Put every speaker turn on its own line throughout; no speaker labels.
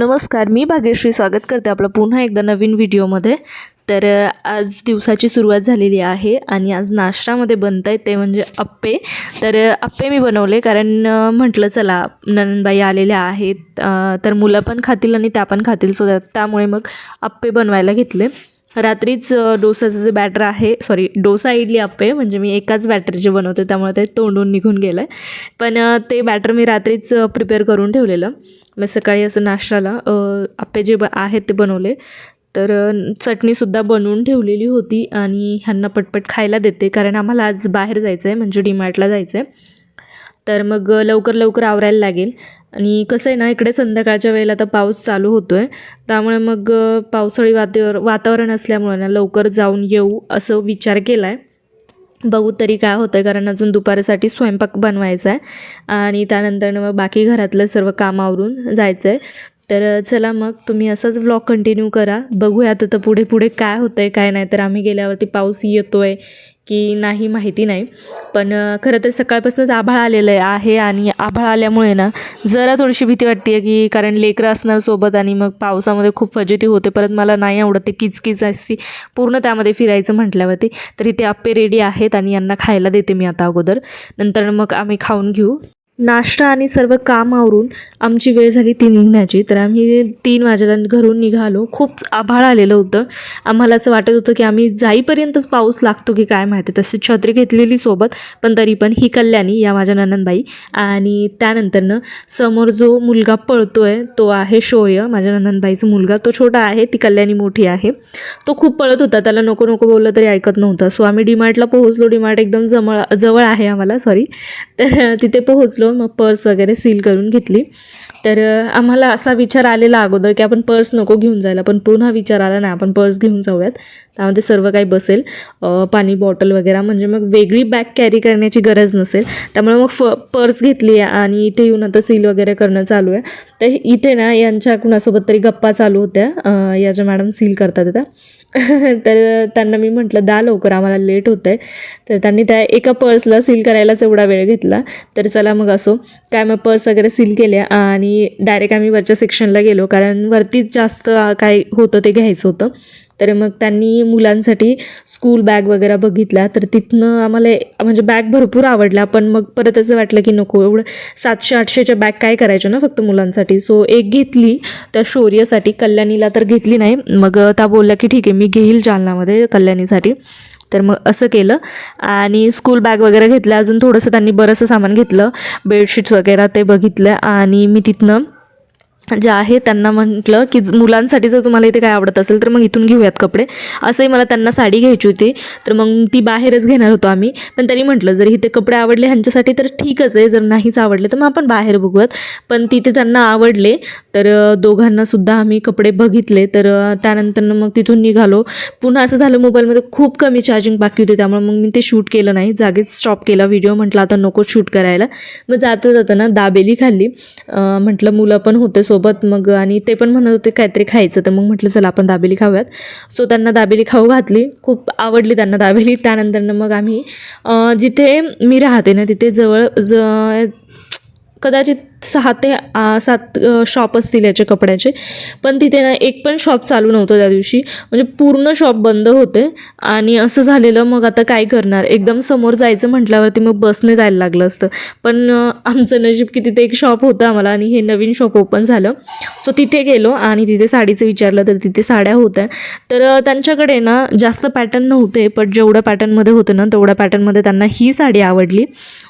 नमस्कार मी भाग्यश्री स्वागत करते आपलं पुन्हा एकदा नवीन व्हिडिओमध्ये. तर आज दिवसाची सुरुवात झालेली आहे आणि आज नाश्त्यामध्ये बनत आहे ते म्हणजे अप्पे. तर अप्पे मी बनवले कारण म्हटलं चला ननंदबाई आलेल्या आहेत तर मुलं पण खातील आणि त्या पण खातील. सो त्यामुळे मग अप्पे बनवायला घेतले. रात्रीच डोसाचं जे बॅटर आहे सॉरी डोसा इडली अप्पे म्हणजे मी एकाच बॅटरचे बनवते त्यामुळे ते तोंडून निघून गेलं आहे पण ते बॅटर मी रात्रीच प्रिपेअर करून ठेवलेलं. मग सकाळी असं नाश्त्याला आपे आप्पे जे ब आहेत ते बनवले. तर चटणीसुद्धा बनवून ठेवलेली होती आणि ह्यांना पटपट खायला देते कारण आम्हाला आज बाहेर जायचं आहे म्हणजे डीमार्टला जायचं आहे तर मग लवकर लवकर आवरायला लागेल. आणि कसं आहे ना इकडे संध्याकाळच्या वेळेला आता पाऊस चालू होतो आहे त्यामुळे मग पावसाळी वातावर वातावरण असल्यामुळे ना लवकर जाऊन येऊ असं विचार केला आहे बघू तरी काय होतं आहे कारण अजून दुपारसाठी स्वयंपाक बनवायचा आहे. आणि त्यानंतर मग बाकी घरातलं सर्व काम आवरून जायचं आहे तर चला मग तुम्ही असंच ब्लॉग कंटिन्यू करा. बघूयात आता पुढे पुढे काय होतं आहे काय नाही. तर आम्ही गेल्यावरती पाऊस येतो आहे की नाही माहिती नाही. पण खरं तर सकाळपासूनच आभाळ आलेलं आहे आणि आभाळ आल्यामुळे ना जरा थोडीशी भीती वाटते आहे की कारण लेकरं असणार सोबत आणि मग पावसामध्ये खूप फजिती होते. परत मला नाही आवडत ते किचकिच असती पूर्ण त्यामध्ये फिरायचं म्हटल्यावरती. तर इथे आप्पे रेडी आहेत आणि यांना खायला देते मी आता अगोदर. नंतर मग आम्ही खाऊन घेऊ. नाश्ता आणि सर्व काम आवरून आमची वेळ झाली ती निघण्याची. तर आम्ही तीन वाजेला घरून निघालो. खूप आभाळ आलेलं होतं. आम्हाला असं वाटत होतं की आम्ही जाईपर्यंतच पाऊस लागतो की काय माहिती. तशी छत्री घेतलेली सोबत पण तरी पण ही कल्याणी या माझ्या ननंदबाई आणि त्यानंतरनं समोर जो मुलगा पळतो आहे तो आहे शौर्य माझ्या ननंदबाईचा मुलगा. तो छोटा आहे ती कल्याणी मोठी आहे. तो खूप पळत होता. त्याला नको नको बोललं तरी ऐकत नव्हता. सो आम्ही डीमार्टला पोहोचलो. डीमार्ट एकदम जमळ जवळ आहे आम्हाला सॉरी तर तिथे पोहोचलो. मग पर्स वगैरे सील करून घेतली. तर आम्हाला असा विचार आलेला अगोदर की आपण पर्स नको घेऊन जायला पण पुन्हा विचार आला नाही आपण पर्स घेऊन जाऊयात. त्यामध्ये सर्व काही बसेल. पाणी बॉटल वगैरे म्हणजे मग वेगळी बॅग कॅरी करण्याची गरज नसेल. त्यामुळे मग फ पर्स घेतली आहे आणि इथे येऊन आता सील वगैरे करणं चालू आहे. तर इथे ना यांच्या कुणासोबत तरी गप्पा चालू होत्या. या ज्या मॅडम सील करतात त्या तर त्यांना मी म्हटलं दा लवकर आम्हाला लेट होतं आहे तर त्यांनी त्या एका पर्सला सील करायलाच एवढा वेळ घेतला. तर चला मग असो. काय मग पर्स वगैरे सील केल्या आणि डायरेक्ट आम्ही वरच्या सेक्शनला गेलो. कारण वरतीच जास्त काय होतं ते घ्यायचं होतं. तर मग त्यांनी मुलांसाठी स्कूल बॅग वगैरे बघितल्या तर तिथनं आम्हाला म्हणजे बॅग भरपूर आवडल्या पण मग परत असं वाटलं की नको एवढं सातशे आठशेच्या बॅग काय करायच्या ना फक्त मुलांसाठी? सो एक घेतली. त्या शौर्यसाठी कल्याणीला तर घेतली नाही. मग त्या बोलल्या की ठीक आहे मी घेईल जालनामध्ये कल्याणीसाठी. तर मग असं केलं. आणि स्कूल बॅग वगैरे घेतलं. अजून थोडंसं त्यांनी बरंचसं सामान घेतलं. बेडशीट्स वगैरे ते बघितलं. आणि मी तिथनं जे आहे त्यांना म्हटलं की मुलांसाठी जर तुम्हाला इथे काय आवडत असेल तर मग इथून घेऊयात कपडे. असंही मला त्यांना साडी घ्यायची होती. तर मग ती बाहेरच घेणार होतो आम्ही. पण तरी म्हटलं जर इथे कपडे आवडले ह्यांच्यासाठी तर ठीकच आहे. जर नाहीच आवडले तर मग आपण बाहेर बघूयात. पण तिथे त्यांना आवडले. तर दोघांनासुद्धा आम्ही कपडे बघितले. तर त्यानंतर मग तिथून निघालो. पुन्हा असं झालं मोबाईलमध्ये खूप कमी चार्जिंग बाकी होती. त्यामुळे मग मी ते शूट केलं नाही. जागीच स्टॉप केला व्हिडिओ म्हटलं आता नको शूट करायला. मग जाता जाताना दाबेली खाल्ली. म्हटलं मुलं पण होते सोबत. मग आणि ते पण म्हणत होते काहीतरी खायचं. तर मग म्हटलं चला आपण दाबेली खाऊयात. सो त्यांना दाबेली खाऊ घातली. खूप आवडली त्यांना दाबेली. त्यानंतर मग आम्ही जिथे मी राहते ना तिथे जवळ ज कदाचित सहा ते सात शॉप असतील याचे कपड्याचे. पण तिथे ना एक पण शॉप चालू नव्हतं त्या दिवशी. म्हणजे पूर्ण शॉप बंद होते. आणि असं झालेलं मग आता काय करणार? एकदम समोर जायचं म्हटल्यावरती मग बसने जायला लागलं असतं. पण आमचं नशीब की तिथे एक शॉप होतं आम्हाला आणि हे नवीन शॉप ओपन झालं. सो तिथे गेलो आणि तिथे साडीचं विचारलं तर तिथे साड्या होत्या. तर त्यांच्याकडे ना जास्त पॅटर्न नव्हते पण जेवढ्या पॅटर्नमध्ये होते ना तेवढ्या पॅटर्नमध्ये त्यांना ही साडी आवडली.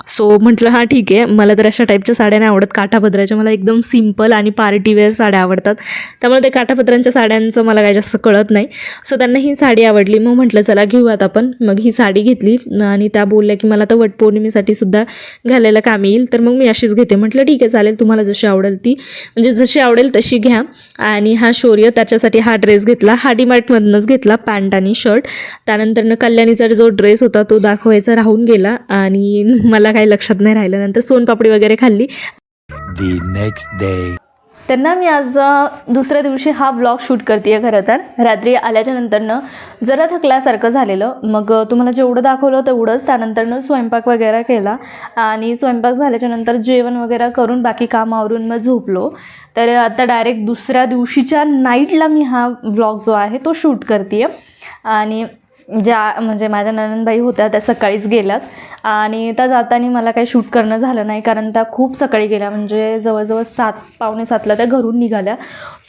सो म्हटलं हां ठीक आहे. मला तर अशा टाईपच्या साड्या नाही आवडत. काठापदराच्या मला एकदम सिंपल आणि पार्टीवेअर साड्या आवडतात. त्यामुळे ते काठापदरांच्या साड्यांचं मला काही जास्त कळत नाही. सो त्यांना ही साडी आवडली. मग म्हटलं चला घेऊयात आपण. मग ही साडी घेतली आणि त्या बोलल्या की मला तर वटपौर्णिमेसाठी सुद्धा घालायला काम येईल. तर मग मी अशीच घेते. म्हटलं ठीक आहे चालेल. तुम्हाला जशी आवडेल ती. म्हणजे जशी आवडेल तशी घ्या. आणि हा शौर्य त्याच्यासाठी हा ड्रेस घेतला. हा डीमार्टमधनंच घेतला पॅन्ट आणि शर्ट. त्यानंतरनं कल्याणीचा जो ड्रेस होता तो दाखवायचा राहून गेला. आणि मला काही लक्षात नाही राहिलं नंतर सोनपापडी वगैरे खाल्ली.
The next day.
त्यांना मी आज दुसऱ्या दिवशी हा ब्लॉग शूट करते आहे खरं तर. रात्री आल्याच्या नंतरनं जरा थकल्यासारखं झालेलं. मग तुम्हाला जेवढं दाखवलं तेवढंच त्यानंतरनं स्वयंपाक वगैरे केला. आणि स्वयंपाक झाल्याच्यानंतर जेवण वगैरे करून बाकी काम आवरून मग झोपलो. तर आता डायरेक्ट दुसऱ्या दिवशीच्या नाईटला मी हा ब्लॉग जो आहे तो शूट करते आणि ज्या म्हणजे माझ्या ननंदबाई होत्या त्या सकाळीच गेल्यात. आणि त्या जाताना मला काही शूट करणं झालं नाही कारण त्या खूप सकाळी गेल्या. म्हणजे जवळजवळ सात पावणे सातला त्या घरून निघाल्या.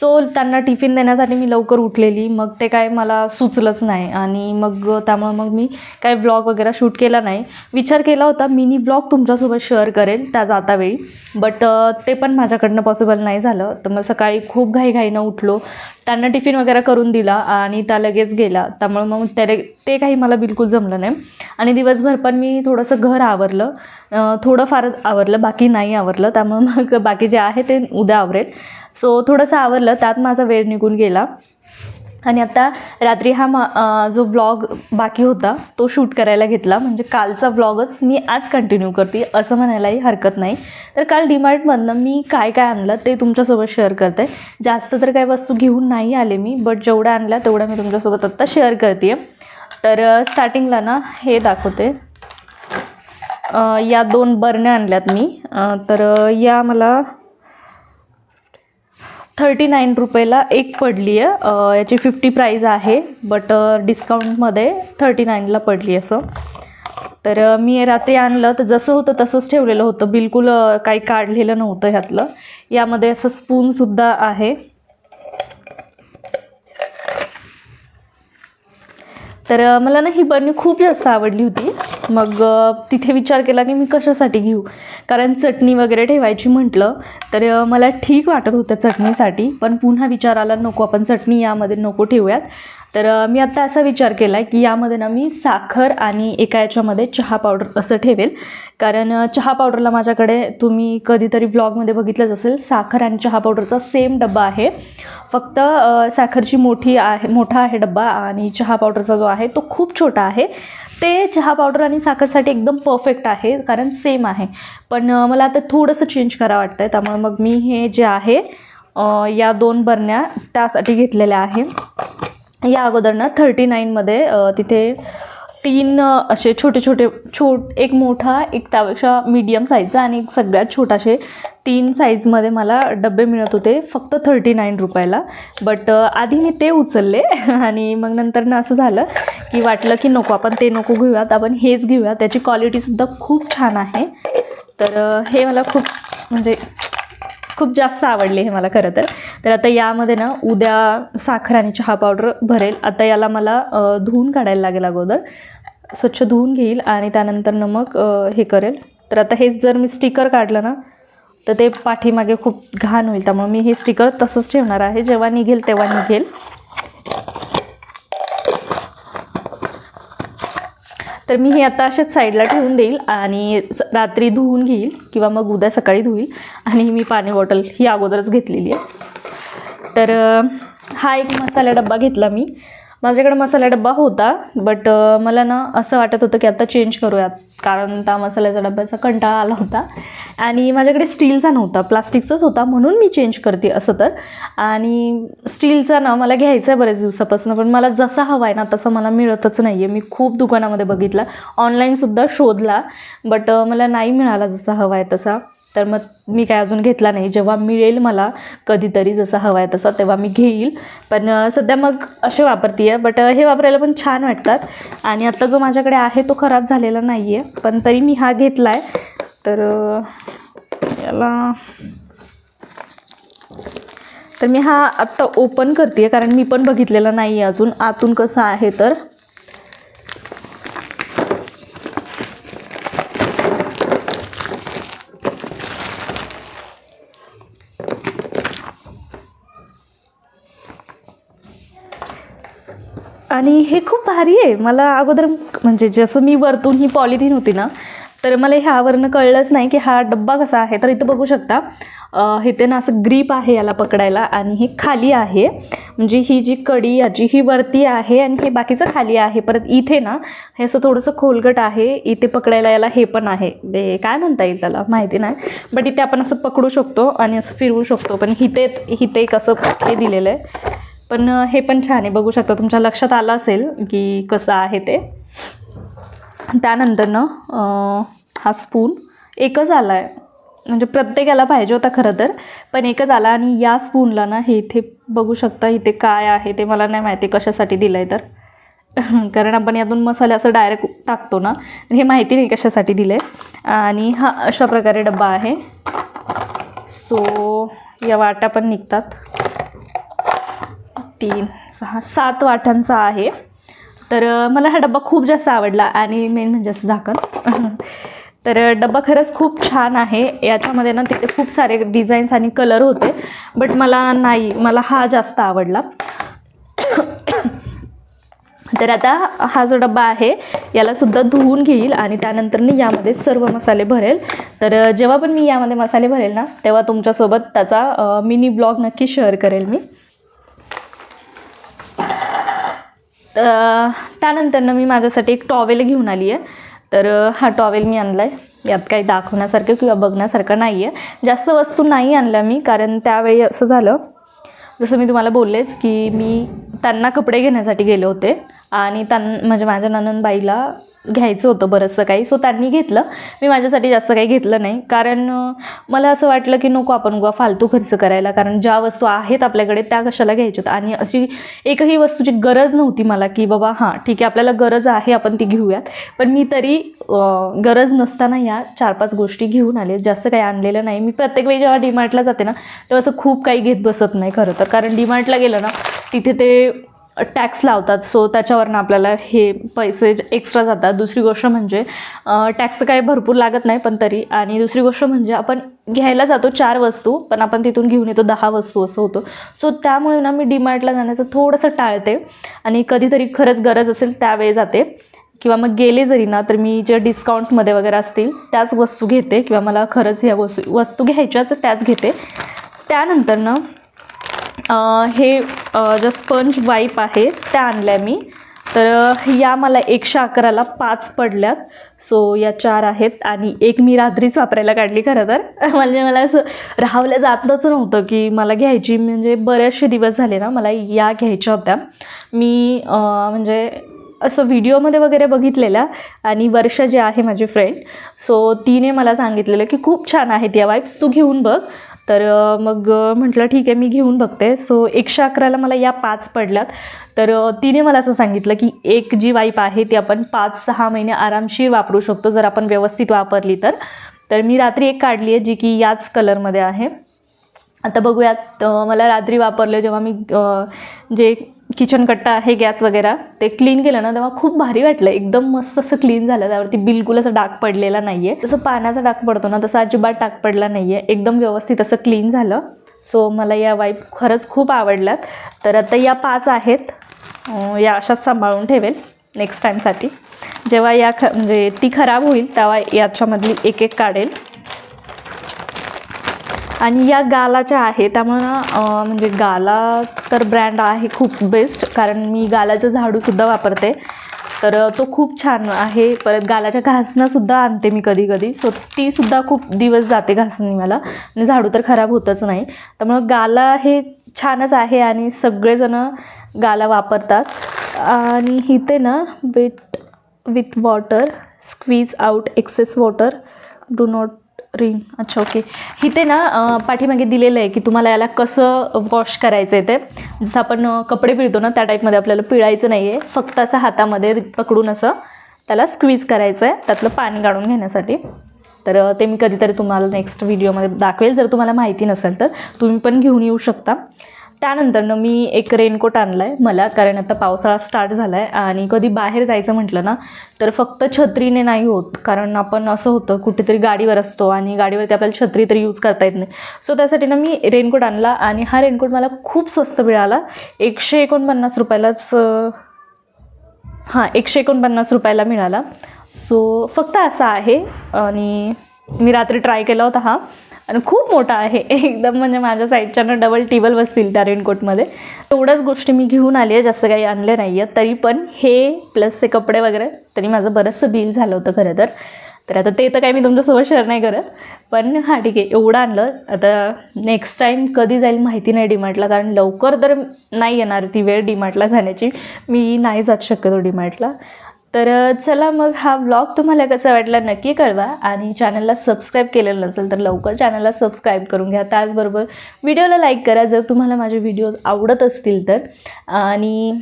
सो त्यांना टिफिन देण्यासाठी मी लवकर उठलेली. मग ते काय मला सुचलंच नाही. आणि मग त्यामुळे मग मी काही ब्लॉग वगैरे शूट केला नाही. विचार केला होता मिनी ब्लॉग तुमच्यासोबत शेअर करेल त्या जातावेळी. बट ते पण माझ्याकडनं पॉसिबल नाही झालं. तर मग सकाळी खूप घाईघाईनं उठलो. त्यांना टिफिन वगैरे करून दिला आणि त्या लगेच गेला. त्यामुळे मग त्याने ते काही मला बिलकुल जमलं नाही. आणि दिवसभर पण मी थोडंसं घर आवरलं. थोडंफार आवरलं बाकी नाही आवरलं. त्यामुळे मग बाकी जे आहे ते उद्या आवरेल. सो थोडंसं आवरलं. त्यात माझा वेळ निघून गेला. आणि आता रात्री हा मा जो व्लॉग बाकी होता तो शूट करायला घेतला. म्हणजे कालचा व्लॉगच मी आज कंटिन्यू करते असं म्हणायलाही हरकत नाही. तर काल डीमार्टमधनं मी काय काय आणलं ते तुमच्यासोबत शेअर करते. जास्त तर काही वस्तू घेऊन नाही आले मी बट जेवढं आणल्या तेवढं मी तुमच्यासोबत आत्ता शेअर करते तर स्टार्टिंगला ना हे दाखवते. या दोन बरण्या आणल्यात मी. तर या मला थर्टी नाईन रुपयेला एक पडली आहे याची फिफ्टी प्राईज आहे बट डिस्काउंटमध्ये थर्टी नाईनला पडली असं. तर मी रात्री आणलं तर जसं होतं तसंच ठेवलेलं होतं. बिलकुल काही काढलेलं नव्हतं ह्यातलं. यामध्ये असं स्पूनसुद्धा आहे. तर मला ना ही बरणी खूप जास्त आवडली होती. मग तिथे विचार केला की मी कशासाठी घेऊ? कारण चटणी वगैरे ठेवायची म्हटलं तर मला ठीक वाटत होतं चटणीसाठी. पण पुन्हा विचार आला नको आपण चटणी यामध्ये नको ठेवूयात. तर मी आत्ता असा विचार केला आहे की यामध्ये ना मी साखर आणि एका याच्यामध्ये चहा पावडर असं ठेवेल. कारण चहा पावडरला माझ्याकडे तुम्ही कधीतरी ब्लॉगमध्ये बघितलंच असेल साखर आणि चहा पावडरचा सेम डब्बा आहे. फक्त साखरची मोठी आहे मोठा आहे डब्बा आणि चहा पावडरचा जो आहे तो खूप छोटा आहे. ते चहा पावडर आणि साखरसाठी एकदम परफेक्ट आहे कारण सेम आहे. पण मला आता थोडंसं चेंज करा वाटतं आहे त्यामुळे मग मी हे जे आहे या दोन बरण्या त्यासाठी घेतलेल्या आहे. या अगोदर ना थर्टी नाईनमध्ये तिथे तीन असे छोटे छोटे छोट एक मोठा एक त्यापेक्षा मीडियम साईजचा आणि एक सगळ्यात छोटासे तीन साईजमध्ये मला डबे मिळत होते फक्त थर्टी नाईन रुपयाला. बट आधी मी ते उचलले आणि मग नंतर ना असं झालं की वाटलं की नको आपण ते नको घेऊयात आपण हेच घेऊया त्याची क्वालिटीसुद्धा खूप छान आहे. तर हे मला खूप म्हणजे खूप जास्त आवडले हे मला खरं तर. तर आता यामध्ये ना उद्या साखर आणि चहा पावडर भरेल. आता याला मला धुवून काढायला लागेल अगोदर. स्वच्छ धुवून घेईल आणि त्यानंतर न मग हे करेल. तर आता हेच जर मी स्टिकर काढलं ना तर ते पाठीमागे खूप घाण होईल. त्यामुळे मी हे स्टिकर तसंच ठेवणार आहे. जेव्हा निघेल तेव्हा निघेल. तर मी हे आता असेच साईडला ठेवून देईल आणि स- रात्री धुवून घेईल किंवा मग उद्या सकाळी धुईल. आणि मी पाणी बॉटल ही अगोदरच घेतलेली आहे. तर हा एक मसाला डब्बा घेतला मी. माझ्याकडे मसाला डब्बा होता बट मला ना असं वाटत होतं की आता चेंज करूयात. कारण त्या मसाल्याचा डब्याचा कंटाळा आला होता. आणि माझ्याकडे स्टीलचा नव्हता प्लास्टिकचाच होता म्हणून मी चेंज करते असं तर. आणि स्टीलचा ना मला घ्यायचा आहे बऱ्याच दिवसापासून पण मला जसा हवा आहे ना तसं मला मिळतच नाही आहे मी खूप दुकानामध्ये बघितला. ऑनलाईनसुद्धा शोधला बट मला नाही मिळाला जसा हवा आहे तसा. तर मग मी काय अजून घेतला नाही. जेव्हा मिळेल मला कधीतरी जसा हवा आहे तसा तेव्हा मी घेईल. पण सध्या मग असे वापरते आहे बट हे वापरायला पण छान वाटतात. आणि आत्ता जो माझ्याकडे आहे तो खराब झालेला नाही आहे पण तरी मी हा घेतला आहे तर याला तर मी हा आत्ता ओपन करते आहे कारण मी पण बघितलेला नाही आहे अजून. आतून कसं आहे तर आणि हे खूप भारी आहे. मला अगोदर म्हणजे जसं मी वरतून ही पॉलिथिन होती ना तर मला ह्यावरनं कळलंच नाही की हा डब्बा कसा आहे. तर इथं बघू शकता अं, इथे ना असं ग्रीप आहे याला पकडायला आणि हे खाली आहे. म्हणजे ही जी कडी याची ही वरती आहे आणि हे बाकीचं खाली आहे. परत इथे ना हे असं थोडंसं खोलगट आहे. इथे पकडायला याला हे पण आहे. ते काय म्हणता येईल त्याला? माहिती नाही. बट इथे आपण असं पकडू शकतो आणि असं फिरवू शकतो. पण हिते हिते एक असं हे दिलेलं आहे. पण हे पण छान आहे. बघू शकता तुमच्या लक्षात आलं असेल की कसं आहे ते. त्यानंतरनं हा स्पून एकच आला आहे म्हणजे प्रत्येकाला पाहिजे होता खरं तर पण एकच आला आणि या स्पूनला ना हे इथे बघू शकता इथे काय आहे ते मला नाही माहिती कशासाठी दिलं आहे तर. कारण आपण यातून मसाले असं डायरेक्ट टाकतो ना हे माहिती नाही कशासाठी दिलं आहे आणि हा अशा प्रकारे डब्बा आहे. सो या वाट्या पण निघतात. तीन सहा सात वाटांचा आहे. तर मला हा डब्बा खूप जास्त आवडला आणि मेन म्हणजे असं झाकण. तर डबा डब्बा खरंच खूप छान आहे. याच्यामध्ये ना तिथे खूप सारे डिझाईन्स आणि कलर होते बट मला नाही मला हा जास्त आवडला. तर आता हा जो डब्बा आहे यालासुद्धा धुवून घेईल आणि त्यानंतर मी यामध्ये सर्व मसाले भरेल. तर जेव्हा पण मी यामध्ये मसाले भरेल ना तेव्हा तुमच्यासोबत त्याचा मिनी ब्लॉग नक्की शेअर करेल मी. तर त्यानंतरनं मी माझ्यासाठी एक टॉवेल घेऊन आली आहे. तर हा टॉवेल मी आणला आहे यात काही दाखवण्यासारखं किंवा बघण्यासारखं नाही आहे जास्त वस्तू नाही आणल्या मी कारण त्यावेळी असं झालं जसं मी तुम्हाला बोललेच की मी त्यांना कपडे घेण्यासाठी गेले होते. आणि त्यां म्हणजे माझ्या ननंदबाईला घ्यायचं होतं बरंचसं काही. सो त्यांनी घेतलं. मी माझ्यासाठी जास्त काही घेतलं नाही. कारण मला असं वाटलं की नको आपण गुवा फालतू खर्च करायला. कारण ज्या वस्तू आहेत आपल्याकडे त्या कशाला घ्यायच्या आणि अशी एकही वस्तूची गरज नव्हती मला की बाबा हां ठीक आहे आपल्याला गरज आहे आपण ती घेऊयात. पण मी तरी गरज नसताना या चार पाच गोष्टी घेऊन आले. जास्त काही आणलेलं नाही. मी प्रत्येक वेळी जेव्हा डीमार्टला जाते ना तेव्हा असं खूप काही घेत बसत नाही खरं तर. कारण डीमार्टला गेलं ना तिथे ते टॅक्स लावतात. सो त्याच्यावरनं आपल्याला हे पैसे एक्स्ट्रा जातात. दुसरी गोष्ट म्हणजे टॅक्स काय भरपूर लागत नाही पण तरी. आणि दुसरी गोष्ट म्हणजे आपण घ्यायला जातो चार वस्तू पण आपण तिथून घेऊन येतो दहा वस्तू असं होतं. सो त्यामुळे ना मी डीमार्टला जाण्याचं थोडंसं टाळते. आणि कधीतरी खरंच गरज असेल त्यावेळी जाते. किंवा मग गेले जरी ना तर मी जे डिस्काउंटमध्ये वगैरे असतील त्याच वस्तू घेते. किंवा मला खरंच ह्या वस्तू वस्तू घ्यायच्याच त्याच घेते. त्यानंतर ना हे अं, ज्या स्पंज वाईप आहे त्या आणल्या मी. तर या मला एकशे अकराला पाच पडल्यात. सो या चार आहेत आणि एक मी रात्रीच वापरायला काढली खरं तर. म्हणजे मला असं राहवल्या जातच नव्हतं की मला घ्यायची. म्हणजे बरेचसे दिवस झाले ना मला या घ्यायच्या होत्या. मी म्हणजे असं व्हिडिओमध्ये वगैरे बघितलेल्या आणि वर्षा जी आहे माझी फ्रेंड सो तिने मला सांगितलेलं की खूप छान आहेत या वाईप्स तू घेऊन बघ. तर मग म्हटलं ठीक आहे मी घेऊन बघते. सो एकशे अकराला मला या पाच पडल्यात. तर तिने मला असं सांगितलं की एक जी वाईप आहे ती आपण पाच सहा महिने आरामशीर वापरू शकतो जर आपण व्यवस्थित वापरली तर. तर मी रात्री एक काढली आहे जी की याच कलरमध्ये आहे. आता बघूयात मला रात्री वापरलं जेव्हा मी जे किचन कट्टा आहे गॅस वगैरे ते क्लीन केलं ना तेव्हा खूप भारी वाटलं. एकदम मस्त असं क्लीन झालं. त्यावरती बिलकुल असं डाग पडलेला नाही आहे जसं पाण्याचा डाग पडतो ना तसं अजिबात डाग पडला नाही आहे एकदम व्यवस्थित असं क्लीन झालं. सो मला या वाईप खरंच खूप आवडल्यात. तर आता या पाच आहेत. या अशाच सांभाळून ठेवेल नेक्स्ट टाईमसाठी जेव्हा या ख म्हणजे ती खराब होईल तेव्हा याच्यामधली एक एक काढेल. आणि या गालाच्या आहे त्यामुळं ना, म्हणजे गाला तर ब्रँड आहे खूप बेस्ट कारण मी गालाचं झाडूसुद्धा वापरते. तर तो खूप छान आहे. परत गालाच्या घासणंसुद्धा आणते मी कधी कधी. सो तीसुद्धा खूप दिवस जाते घासणी मला आणि झाडू तर खराब होतच नाही. त्यामुळं गाला हे छानच आहे आणि सगळेजणं गाला वापरतात. आणि इथे ना with with water squeeze out excess water do not wring अच्छा ओके इथे ना पाठीमागे दिलेलं आहे की तुम्हाला याला कसं वॉश करायचं आहे ते. जसं आपण कपडे पिळतो ना त्या टाईपमध्ये आपल्याला पिळायचं नाही आहे फक्त असं हातामध्ये पकडून असं त्याला स्क्वीज करायचं आहे त्यातलं पाणी काढून घेण्यासाठी. तर ते मी कधीतरी तुम्हाला नेक्स्ट व्हिडिओमध्ये दाखवेल. जर तुम्हाला माहिती नसेल तर तुम्ही पण घेऊन येऊ शकता. त्यानंतरनं मी एक रेनकोट आणला आहे मला कारण आता पावसाळा स्टार्ट झाला आहे आणि कधी बाहेर जायचं म्हटलं ना तर फक्त छत्रीने नाही होत. कारण आपण असं होतं कुठेतरी गाडीवर असतो आणि गाडीवरती आपल्याला छत्री तरी यूज करता येत नाही. सो त्यासाठी ना मी रेनकोट आणला आणि हा रेनकोट मला खूप स्वस्त मिळाला. एकशे एकोणपन्नास रुपयालाच हां एकशे एकोणपन्नास रुपयाला मिळाला. सो फक्त असा आहे आणि मी रात्री ट्राय केला होता हा. आणि खूप मोठा आहे. एकदम म्हणजे माझ्या साईडच्यानं डबल टेबल बसतील त्या रेनकोटमध्ये. तेवढ्याच गोष्टी मी घेऊन आली आहे जास्त काही आणले नाही आहेत तरी पण हे प्लस ते कपडे वगैरे तरी माझं बरंचसं बिल झालं होतं खरं तर. तर आता ते तर काही मी तुमच्यासोबत शेअर नाही करत. पण हां ठीक आहे एवढं आणलं. आता नेक्स्ट टाईम कधी जाईल माहिती नाही डीमार्टला कारण लवकर तर नाही येणार ती वेळ डीमार्टला जाण्याची. मी नाही जात शक्यतो डीमार्टला तर चला मग हा ब्लॉग तुम्हाला कसा वाटला नक्की कळवा आणि चॅनलला सबस्क्राईब केलेलं नसेल तर लवकर चॅनलला सबस्क्राईब करून घ्या. त्याचबरोबर व्हिडिओला लाईक करा जर तुम्हाला माझे व्हिडिओज आवडत असतील तर. आणि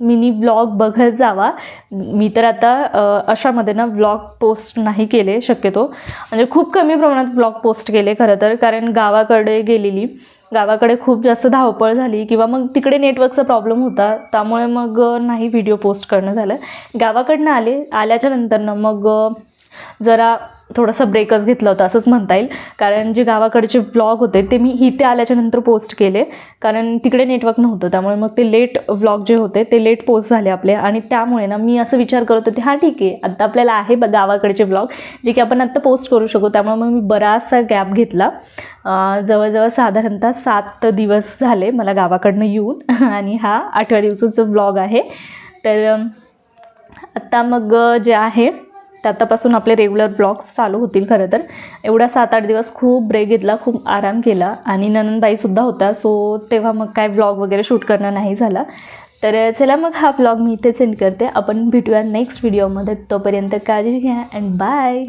मिनी ब्लॉग बघत जावा. मी तर आता अशामध्ये ना व्लॉग पोस्ट नाही केले शक्यतो. म्हणजे खूप कमी प्रमाणात ब्लॉग पोस्ट केले खरं तर. कारण गावाकडे गेलेली गावाकडे खूप जास्त धावपळ झाली किंवा मग तिकडे नेटवर्कचा प्रॉब्लेम होता त्यामुळे मग नाही व्हिडिओ पोस्ट करणं झालं. गावाकडनं आले आल्याच्या नंतरनं मग जरा थोडंसं ब्रेकच घेतलं होतं असंच म्हणता येईल. कारण जे गावाकडचे व्लॉग होते ते मी इथे आल्याच्यानंतर पोस्ट केले. कारण तिकडे नेटवर्क नव्हतं त्यामुळे मग ते लेट व्लॉग जे होते ते लेट पोस्ट झाले आपले. आणि त्यामुळे ना मी असं विचार करत होते हां ठीक आहे. आत्ता आपल्याला आहे ब गावाकडचे व्लॉग जे की आपण आत्ता पोस्ट करू शकू. त्यामुळे मग मी बराचसा गॅप घेतला. जवळजवळ साधारणतः सात दिवस झाले मला गावाकडनं येऊन. आणि हा आठव्या दिवसाचं व्लॉग आहे. तर आत्ता मग जे आहे तर आतापासून आपले रेग्युलर ब्लॉग्स चालू होतील खरं तर. एवढा सात आठ दिवस खूप ब्रेक घेतला खूप आराम केला आणि ननंदबाईसुद्धा होता सो तेव्हा मग काय ब्लॉग वगैरे शूट करणं नाही झाला. तर चला मग हा ब्लॉग मी इथे सेंड करते. आपण भेटूया नेक्स्ट व्हिडिओमध्ये तोपर्यंत काळजी घ्या अँड बाय